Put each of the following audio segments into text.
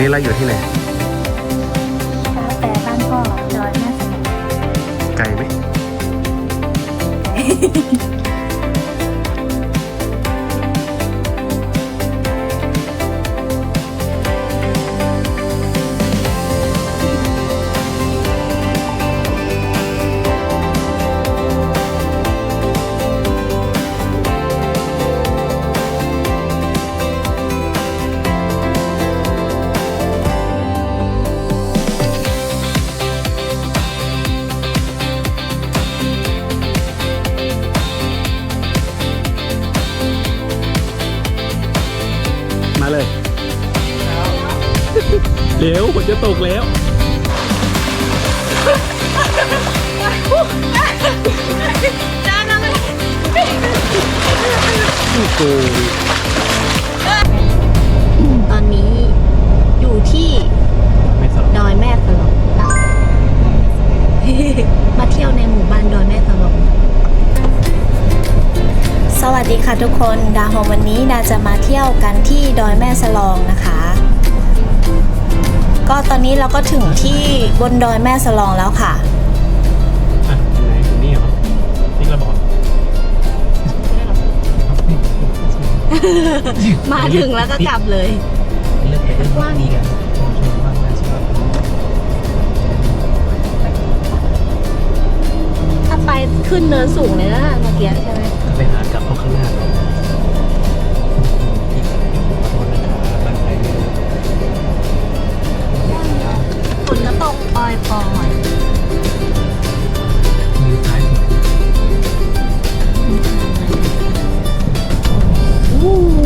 อันนี้เราอยู่ที่ไหนกาแฟบ้านพ่อดอยแม่สมไกลไหมม โอ้โหตอนนี้อยู่ที่ไม่สนดอยแม่สลองมาเที่ยวในหมู่บ้านดอยแม่สลองสวัสดีค่ะทุกคนดาโฮวันนี้ดาจะมาเที่ยวกันที่ดอยแม่สลองนะคะ ก็ตอนนี้เราก็ถึงที่บนดอยแม่สลองแล้วค่ะ มาถึงแล้วก็กลับเลยเลือกไปเรื่องว่างดีกันชุมชนว่างน่าชอบถ้าไปขึ้นเนินสูงเลยนะเมื่อกี้ใช่ไหมก็ไปหากลับเอาข้างหน้าก่อนที่ขอโทษนะครับบ้านใครไม่รู้ฝนก็ตกปล่อย อู้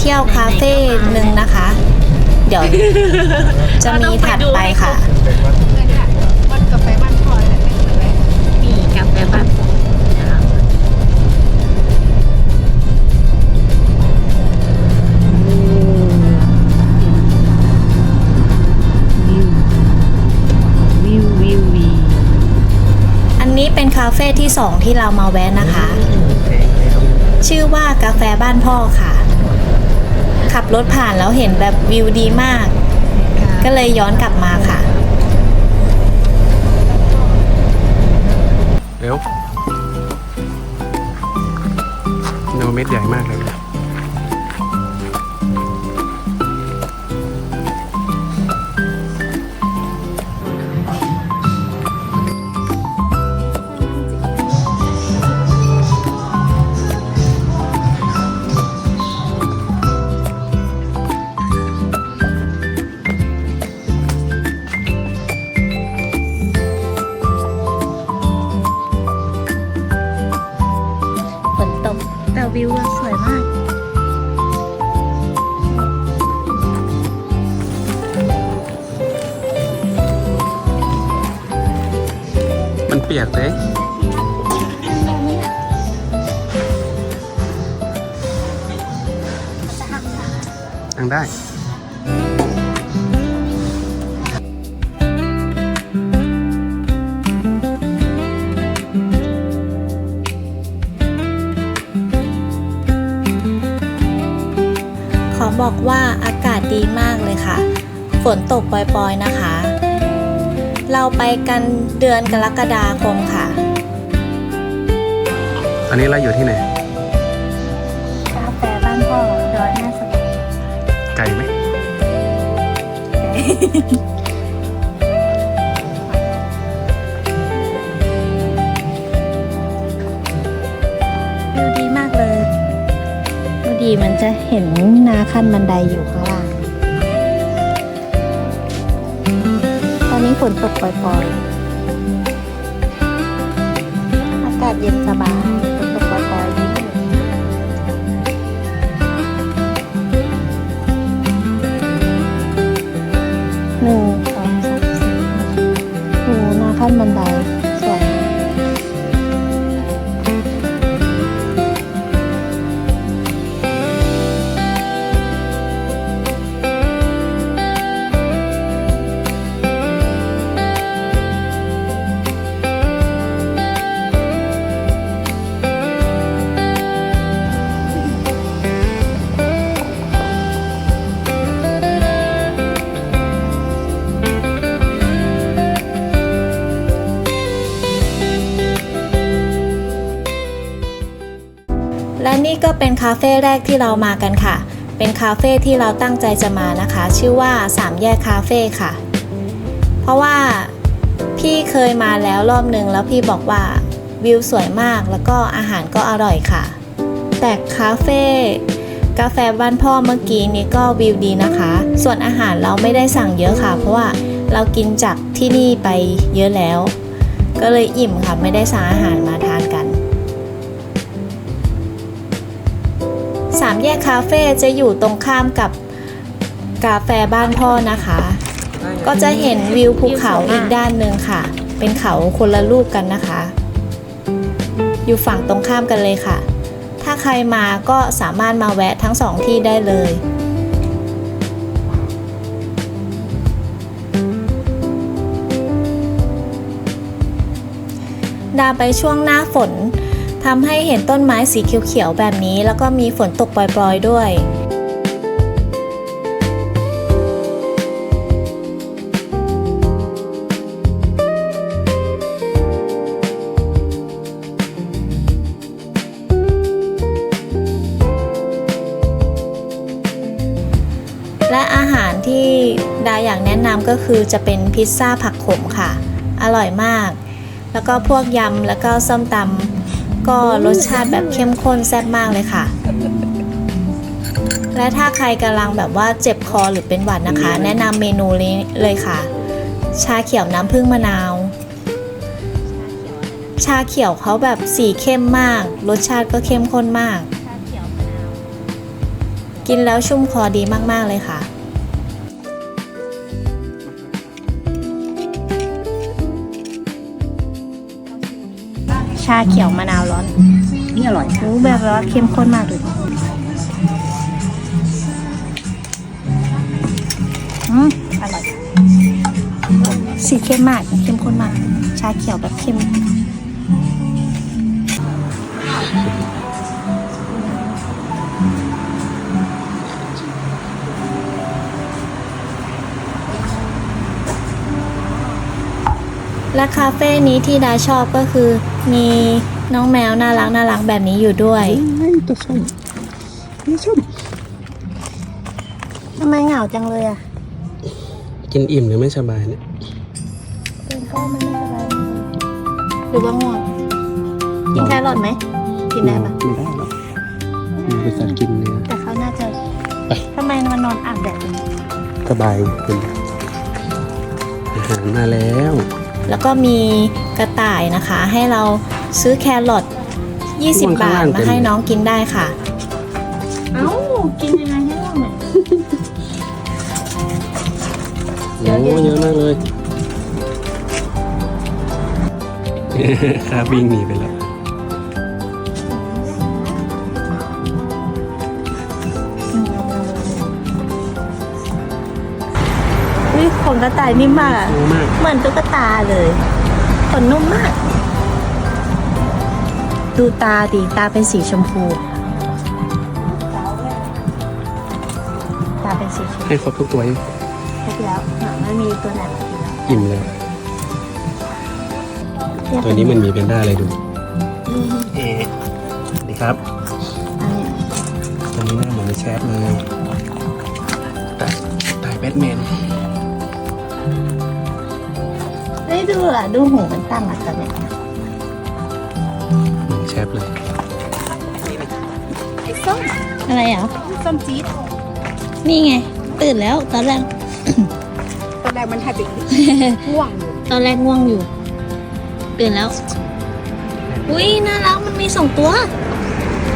เที่ยวคาเฟ่หนึ่งนะคะ เดี๋ยวจะมีถัดไปค่ะเป็นวัดวัดกาแฟบ้านพลอยนะไม่เคยแวะนี่กาแฟบ้านวิววิววิวอันนี้เป็นคาเฟ่ที่สองที่เรามาแวะนะคะ ชื่อว่ากาแฟบ้านพ่อค่ะ ขับรถผ่านแล้วเห็นแบบวิวดีมาก ก็เลยย้อนกลับมาค่ะ เร็วโนเม็ดใหญ่มากเลย เปียกเลยนั่งได้ขอบอกว่าอากาศดีมากเลยค่ะ ฝนตกปล่อยๆนะคะ เราไปกันเดือนกรกฎาคมค่ะ อันนี้เราอยู่ที่ไหนกาแฟบ้านพ่อดอยแม่สลองไกลไหมวิวดีมากเลยวิวดีมันจะเห็นนาขั้นบันไดอยู่ข้างล่าง อนนี้ฝนตกปล่อยๆ อากาศเย็นสบายฝนตกปล่อยๆหนึ่งสองสามสี่หนูนาขั้นบันได นี่ก็เป็นคาเฟ่แรกที่เรามากันค่ะ เป็นคาเฟ่ที่เราตั้งใจจะมานะคะ ชื่อว่าสามแยกคาเฟ่ค่ะ เพราะว่าพี่เคยมาแล้วรอบนึงแล้วพี่บอกว่าวิวสวยมากแล้วก็อาหารก็อร่อยค่ะ แต่คาเฟ่กาแฟบ้านพ่อเมื่อกี้นี้ก็วิวดีนะคะ ส่วนอาหารเราไม่ได้สั่งเยอะค่ะ เพราะว่าเรากินจากที่นี่ไปเยอะแล้ว ก็เลยอิ่มค่ะไม่ได้สั่งอาหารมาามแยกคาเฟ่จะอยู่ตรงข้ามกับกาแฟบ้านพ่อนะคะ ก็จะเห็นวิวภูเขาอีกด้านหนึ่งค่ะ เป็นเขาคนละลูกกันนะคะ อยู่ฝั่งตรงข้ามกันเลยค่ะ ถ้าใครมาก็สามารถมาแวะทั้งสองที่ได้เลยดาไปช่วงหน้าฝน ทำให้เห็นต้นไม้สีเขียวๆแบบนี้ แล้วก็มีฝนตกปล่อย ๆ ด้วยและอาหารที่ดาอยากแนะนำก็คือจะเป็นพิซซ่าผักขมค่ะ อร่อยมาก แล้วก็พวกยำแล้วก็ส้มตำ ก็รสชาติแบบเข้มข้นแซ่บมากเลยค่ะ และถ้าใครกำลังแบบว่าเจ็บคอหรือเป็นหวัดนะคะ แนะนำเมนูนี้เลยค่ะ ชาเขียวน้ำผึ้งมะนาว ชาเขียวเขาแบบสีเข้มมาก รสชาติก็เข้มข้นมาก กินแล้วชุ่มคอดีมากๆเลยค่ะ ชาเขียวมะนาวร้อนนี่อร่อยโอ้แบบว่าเข้มข้นมากเลยอืมอร่อยสีเข้มมากเข้มข้นมาก ชาเขียวแบบเข้ม และคาเฟ่นี้ที่ดาชอบก็คือมีน้องแมวน่ารักน่ารักแบบนี้อยู่ด้วยตัวส้มนี่ส้มทำไมเหงาจังเลยอะ กินอิ่มหรือไม่สบายเนี่ยเป็นก็ไม่สบายหรือว่าง่วงกินแครอทไหมกินได้ปะไม่ได้หรอกมันเป็นสัตว์กินเนื้อแต่เขาน่าจะทำไมมันนอนอาบแดดจังสบายคุณอาหารมาแล้ว แล้วก็มีกระต่ายนะคะ ให้เราซื้อแครอท20 บาทมาให้น้องกินได้ค่ะ เอ้า กินยังไงให้น้องเนี่ยโอ้เยอะมากเลยคาบิงหนีไปแล้ว กระต่ายนิ่มมากอะโอ้มาก เหมือนตุ๊กตาเลยขนนุ่มมาก ดูตาดิตาเป็นสีชมพู ตาเป็นสีชมพูให้ครบทุกตัวยังครบแล้วอะไม่มีตัวไหนมากินแล้วอิ่มเลยเทียบตัวนี้มันมีเป็นได้เลยดูเอ๊ะสวัสดีครับ อันเนี้ยตัวนี้หน้าเหมือนในแชทเลยตายตายแบทแมน ดูอะ ดูหูมันตั้งอะตอนเนี้ยเหมือนแชทเลยอะไรอะ ส้มจี๊ดนี่ไง ตื่นแล้วตอนแรก ตอนแรกมันหายไปง่วงอยู่ตอนแรกง่วงอยู่ ตื่นแล้ว อุ้ยน่ารักมันมีสองตัว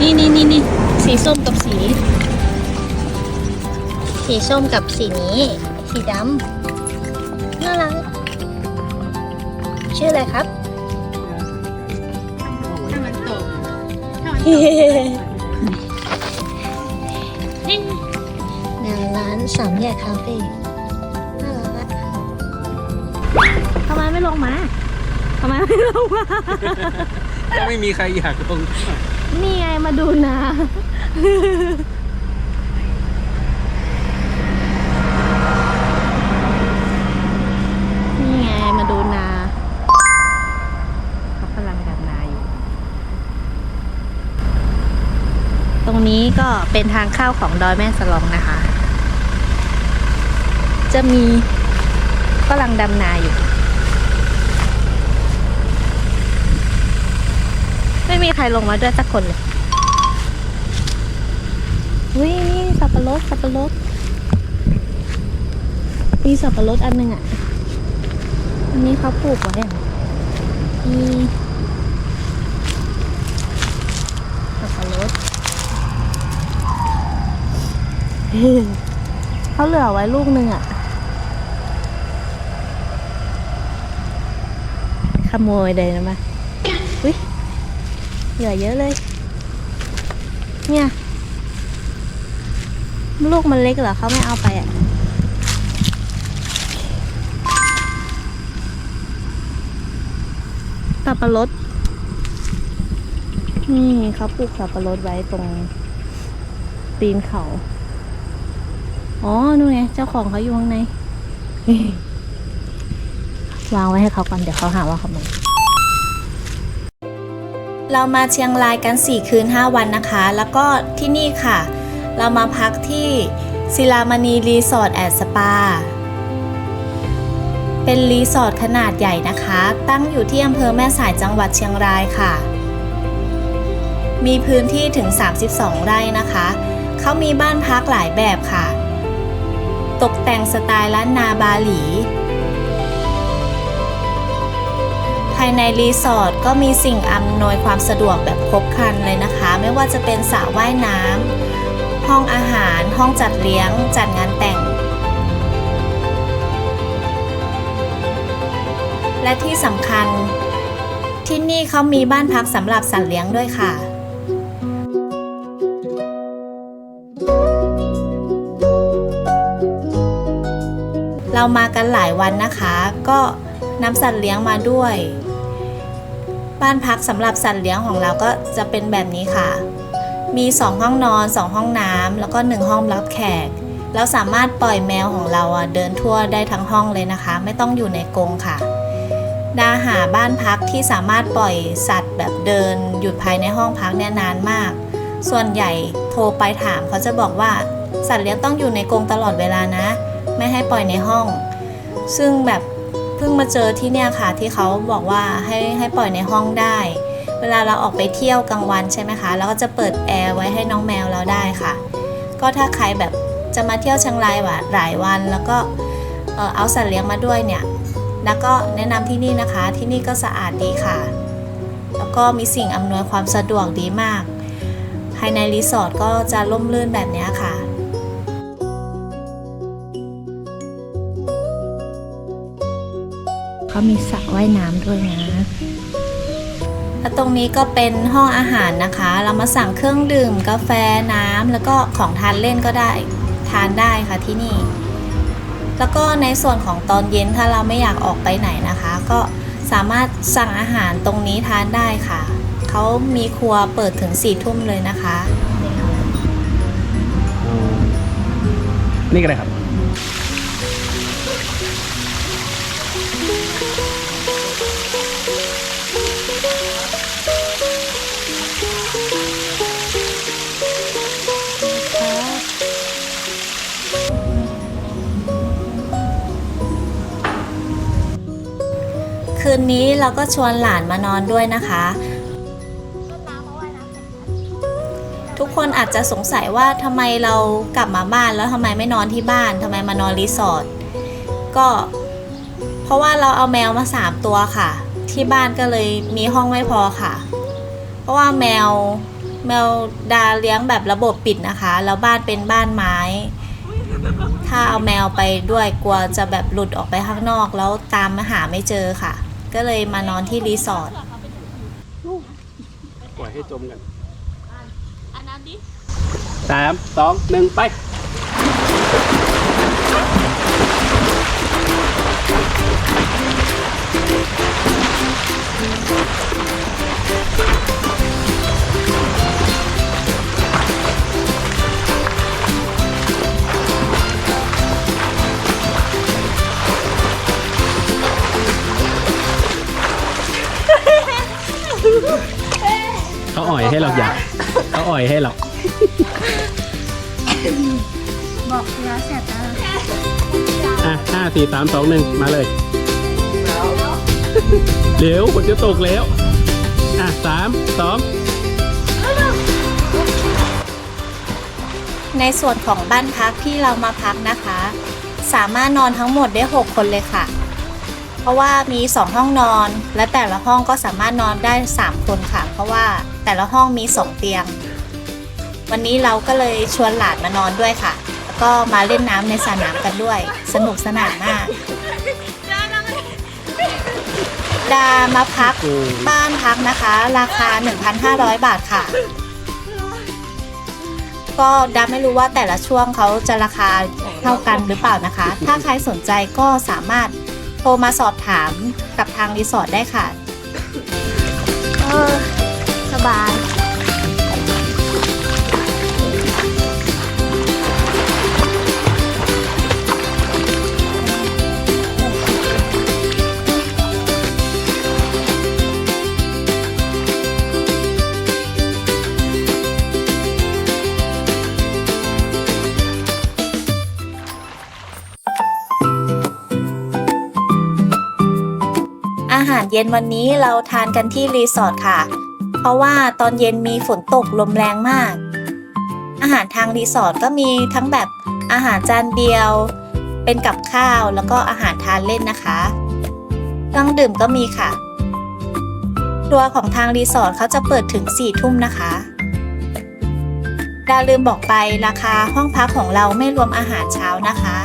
นี่นี่นี่นี่สีส้มกับสี สีส้มกับสีนี้ สีดำน่ารัก ชื่ออะไรครับ ถ้ามันตกถ้ามันตกแนวร้านสามแยกคาเฟ่น่ารักอะทำไมไม่ลงมาทำไมไม่ลงมา ก็ไม่มีใครอยากลงนี่ไงมาดูนา นี่ไงมาดูนาเขากำลังดำนาอยู่ ตรง นี้ก็เป็นทางเข้าของดอยแม่สลองนะคะ จะมีฝรั่งดำนาอยู่ ไม่มีใครลงมาด้วยสักคนเลยอุ้ยนี่สับปะรดสับปะรดมีสับปะรดอันหนึ่งอะ อันนี้เขาปลูกไว้อะมีสับปะรด เขาเหลือไว้ลูกหนึ่งอะ ขโมยเลยนะมาอุ้ยเหลือเยอะเลย เนี่ย ลูกมันเล็กเหรอเขาไม่เอาไปอะสับปะรดนี่เขาปลูกสับปะรดไว้ตรงตีนเขา อ๋อ นู่นไง เจ้าของเขาอยู่ข้างใน วางไว้ให้เขาก่อน เดี๋ยวเขาหาว่าขโมยเรามาเชียงรายกัน 4 คืน 5 วันนะคะ แล้วก็ที่นี่ค่ะ เรามาพักที่ศิลามณีรีสอร์ทแอดสปา เป็นรีสอร์ทขนาดใหญ่นะคะ ตั้งอยู่ที่อำเภอแม่สายจังหวัดเชียงรายค่ะ มีพื้นที่ถึง 32 ไร่นะคะ เขามีบ้านพักหลายแบบค่ะ ตกแต่งสไตล์ล้านนาบาหลี ภายในรีสอร์ทก็มีสิ่งอำนวยความสะดวกแบบครบครันเลยนะคะ ไม่ว่าจะเป็นสระว่ายน้ำห้องอาหาร ห้องจัดเลี้ยง จัดงานแต่ง และที่สำคัญที่นี่เขามีบ้านพักสำหรับสัตว์เลี้ยงด้วยค่ะ เรามากันหลายวันนะคะ ก็นำสัตว์เลี้ยงมาด้วย บ้านพักสำหรับสัตว์เลี้ยงของเราก็จะเป็นแบบนี้ค่ะ มี 2 ห้องนอน 2 ห้องน้ำแล้วก็ 1 ห้องรับแขก เราสามารถปล่อยแมวของเราอะเดินทั่วได้ทั้งห้องเลยนะคะ ไม่ต้องอยู่ในกรงค่ะดาหาบ้านพักที่สามารถปล่อยสัตว์แบบเดินอยู่ภายในห้องพักเนี่ยนานมาก ส่วนใหญ่โทรไปถามเขาจะบอกว่าสัตว์เลี้ยงต้องอยู่ในกรงตลอดเวลานะ ไม่ให้ปล่อยในห้อง ซึ่งแบบเพิ่งมาเจอที่เนี่ยค่ะที่เขาบอกว่าให้ให้ปล่อยในห้องได้ เวลาเราออกไปเที่ยวกลางวันใช่ไหมคะเราก็จะเปิดแอร์ไว้ให้น้องแมวเราได้ค่ะ ก็ถ้าใครแบบจะมาเที่ยวเชียงรายว่าหลายวันแล้วก็เออเอาสัตว์เลี้ยงมาด้วยเนี่ย แล้วก็แนะนำที่นี่นะคะ ที่นี่ก็สะอาดดีค่ะ แล้วก็มีสิ่งอำนวยความสะดวกดีมาก ภายในรีสอร์ทก็จะร่มรื่นแบบเนี้ยค่ะ เขามีสระว่ายน้ำด้วยนะแล้วตรงนี้ก็เป็นห้องอาหารนะคะ เรามาสั่งเครื่องดื่มกาแฟน้ำแล้วก็ของทานเล่นก็ได้ทานได้ค่ะที่นี่ แล้วก็ในส่วนของตอนเย็นถ้าเราไม่อยากออกไปไหนนะคะ ก็สามารถสั่งอาหารตรงนี้ทานได้ค่ะเขามีครัวเปิดถึง4ี่ทุ่มเลยนะคะ นี่ก็ได้ครับ คืนนี้เราก็ชวนหลานมานอนด้วยนะคะ ทุกคนอาจจะสงสัยว่าทำไมเรากลับมาบ้านแล้วทำไมไม่นอนที่บ้านทำไมมานอนรีสอร์ทก็ ราะว่าเราเอาแมวมา3ตัวค่ะ ที่บ้านก็เลยมีห้องไม่พอค่ะ เพราะว่าแมวแมวดาเลี้ยงแบบระบบปิดนะคะ แล้วบ้านเป็นบ้านไม้ ถ้าเอาแมวไปด้วยกลัวจะแบบหลุดออกไปข้างนอก แล้วตามมาหาไม่เจอค่ะ ก็เลยมานอนที่รีสอร์ทปล่อยให้จมกันสามสองหนึ่งไป เขาอ่อยให้เราอยากเขาอ่อยให้เราบอกเนื้อแสบตาอะห้าสี่สามสองหนึ่งมาเลย เร็วฝนจะตกแล้ว อะสามสองในส่วนของบ้านพักที่เรามาพักนะคะ สามารถนอนทั้งหมดได้ 6 คนเลยค่ะ เพราะว่ามี 2 ห้องนอน และแต่ละห้องก็สามารถนอนได้ 3 คนค่ะ เพราะว่าแต่ละห้องมี 2 เตียง วันนี้เราก็เลยชวนหลานมานอนด้วยค่ะ แล้วก็มาเล่นน้ำในสระน้ำกันด้วย สนุกสนานมาก ดามาพักอืมบ้านพักนะคะ ราคา 1,500 บาทค่ะ ก็ดาไม่รู้ว่าแต่ละช่วงเขาจะราคาเท่ากันหรือเปล่านะคะ ถ้าใครสนใจก็สามารถโทรมาสอบถามกับทางรีสอร์ทได้ค่ะ เออ สบาย หารเย็นวันนี้เราทานกันที่รีสอร์ทค่ะ เพราะว่าตอนเย็นมีฝนตกลมแรงมาก อาหารทางรีสอร์ทก็มีทั้งแบบอาหารจานเดียว เป็นกับข้าวแล้วก็อาหารทานเล่นนะคะเครื่องดื่มก็มีค่ะตัวของทางรีสอร์ทเขาจะเปิดถึง4ทุ่มนะคะดาลืมบอกไปราคาห้องพักของเราไม่รวมอาหารเช้านะคะ